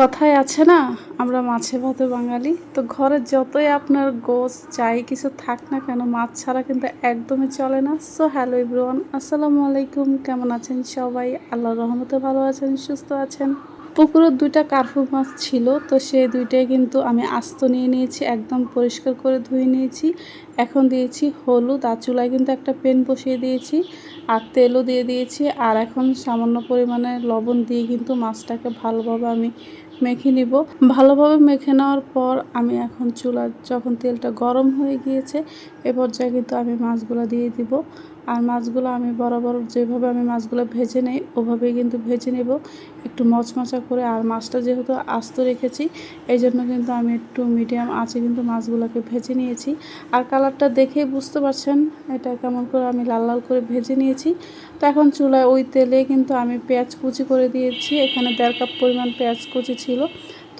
কথায় আছে না, আমরা মাছে ভাতে বাঙালি। তো ঘরে যতই আপনার গোস চাই কিছু থাক না কেন, মাছ ছাড়া কিন্তু একদমই চলে না। সো হ্যালো ইব্রুয়ান আসসালামু আলাইকুম, কেমন আছেন সবাই? আল্লাহ রহমতে ভালো আছেন, সুস্থ আছেন? পুকুরের দুইটা কার্ফু মাছ ছিল, তো সেই দুইটাই কিন্তু আমি আস্ত নিয়ে নিয়েছি, একদম পরিষ্কার করে ধুয়ে নিয়েছি। এখন দিয়েছি হলুদ, আর চুলায় কিন্তু একটা পেন বসিয়ে দিয়েছি, আর তেলও দিয়ে দিয়েছি, আর এখন সামান্য পরিমাণে লবণ দিয়ে কিন্তু মাছটাকে ভালোভাবে আমি মেখে নিব। ভালোভাবে মেখে নেওয়ার পর আমি এখন চুলা যখন তেলটা গরম হয়ে গিয়েছে, এ পর্যায়ে কিন্তু আমি মাছগুলো দিয়ে দিব। আর মাছগুলো আমি বরাবর যেভাবে আমি মাছগুলো ভেজে নেই, ওভাবেই কিন্তু ভেজে নেব। একটু মচমচা করে, আর মাছটা যেহেতু আস্ত রেখেছি এই জন্য কিন্তু আমি একটু মিডিয়াম আঁচে কিন্তু মাছগুলোকে ভেজে নিয়েছি। আর কালারটা দেখেই বুঝতে পারছেন, এটা কেমন করে আমি লাল লাল করে ভেজে নিয়েছি। তো এখন চুলায় ওই তেলে কিন্তু আমি পেঁয়াজ কুচি করে দিয়েছি, এখানে দেড় কাপ পরিমাণ পেঁয়াজ কুচি ছিল।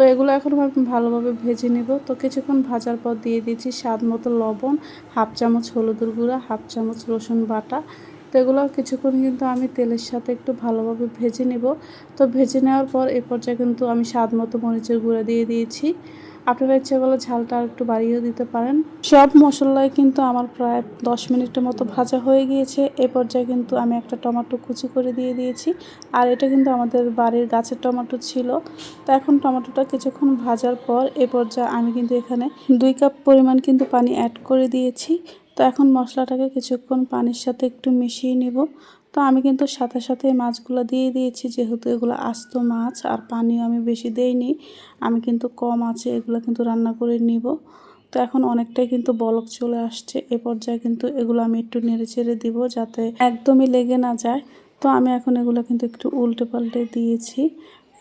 তো এগুলো এখন আমি ভালোভাবে ভেজে নেব। তো কিছুক্ষণ ভাজার পর দিয়ে দিয়েছি স্বাদ মতো লবণ, হাফ চামচ হলুদের গুঁড়া, হাফ চামচ রসুন বাটা। তো এগুলো কিছুক্ষণ কিন্তু আমি তেলের সাথে একটু ভালোভাবে ভেজে নেব। তো ভেজে নেওয়ার পর এ পর্যায়ে কিন্তু আমি স্বাদ মতো মরিচের গুঁড়া দিয়ে দিয়েছি। আপনারা ইচ্ছে করলে ঝালটা আর একটু বাড়িয়েও দিতে পারেন। সব মশলায় কিন্তু আমার প্রায় দশ মিনিটের মতো ভাজা হয়ে গিয়েছে। এ পর্যায়ে কিন্তু আমি একটা টমেটো কুচি করে দিয়ে দিয়েছি। আর এটা কিন্তু আমাদের বাড়ির গাছের টমেটো ছিল। তো এখন টমেটোটা কিছুক্ষণ ভাজার পর এ পর্যায়ে আমি কিন্তু এখানে দুই কাপ পরিমাণ কিন্তু পানি অ্যাড করে দিয়েছি। তো এখন মশলাটাকে কিছুক্ষণ পানির সাথে একটু মিশিয়ে নেব। তো আমি কিন্তু সাথে সাথে মাছগুলো দিয়ে দিয়েছি, যেহেতু এগুলো আস্ত মাছ আর পানিও আমি বেশি দেইনি, আমি কিন্তু কম আছে, এগুলো কিন্তু রান্না করে নিব। তো এখন অনেকটাই কিন্তু বলক চলে আসছে, এ পর্যায়ে কিন্তু এগুলো আমি একটু নেড়ে চেড়ে দিব যাতে একদমই লেগে না যায়। তো আমি এখন এগুলো কিন্তু একটু উল্টে পাল্টে দিয়েছি,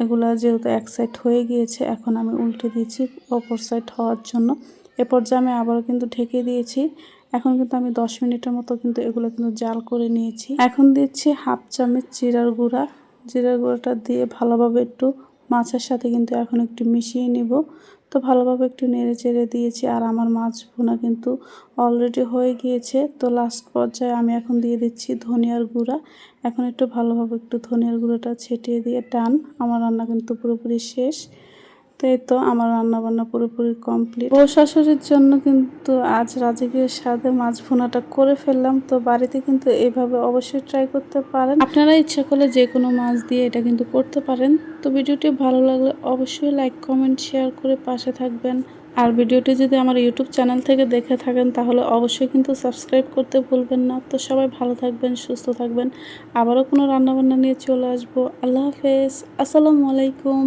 এগুলো যেহেতু এক সাইড হয়ে গিয়েছে, এখন আমি উল্টে দিয়েছি অপর সাইড হওয়ার জন্য। এ পর্যায়ে আমি আবারও কিন্তু ঢেকে দিয়েছি এখন কিন্তু আমি দশ মিনিটের মতো কিন্তু এগুলো কিন্তু জাল করে নিয়েছি। এখন দিচ্ছি হাফ চামচ জিরার গুঁড়া। জিরার গুঁড়াটা দিয়ে ভালোভাবে একটু মাছের সাথে কিন্তু এখন একটু মিশিয়ে নিব। তো ভালোভাবে একটু নেড়ে চেড়ে দিয়েছি আর আমার মাছ ভুনা কিন্তু অলরেডি হয়ে গিয়েছে। তো লাস্ট পর্যায়ে আমি এখন দিয়ে দিচ্ছি ধনিয়ার গুঁড়া। এখন একটু ভালোভাবে একটু ধনিয়ার গুঁড়োটা ছিটিয়ে দিয়ে টান। আমার রান্না কিন্তু পুরোপুরি শেষ। তো এই তো আমার রান্না বান্না পুরোপুরি কমপ্লিট বউ শাশুড়ির জন্য কিন্তু আজ রাজকীয় স্বাদে মাছ ভুনাটা করে ফেললাম, তো বাড়িতে কিন্তু এইভাবে অবশ্যই ট্রাই করতে পারেন। আপনারা ইচ্ছা করলে যে কোনো মাছ দিয়ে এটা কিন্তু করতে পারেন। তো ভিডিওটি ভালো লাগলে অবশ্যই লাইক কমেন্ট শেয়ার করে পাশে থাকবেন। আর ভিডিওটি যদি আমার ইউটিউব চ্যানেল থেকে দেখে থাকেন, তাহলে অবশ্যই কিন্তু সাবস্ক্রাইব করতে ভুলবেন না। তো সবাই ভালো থাকবেন, সুস্থ থাকবেন। আবারও কোনো রান্নাবান্না নিয়ে চলে আসব। আল্লাহ হাফেজ। আসসালামু আলাইকুম।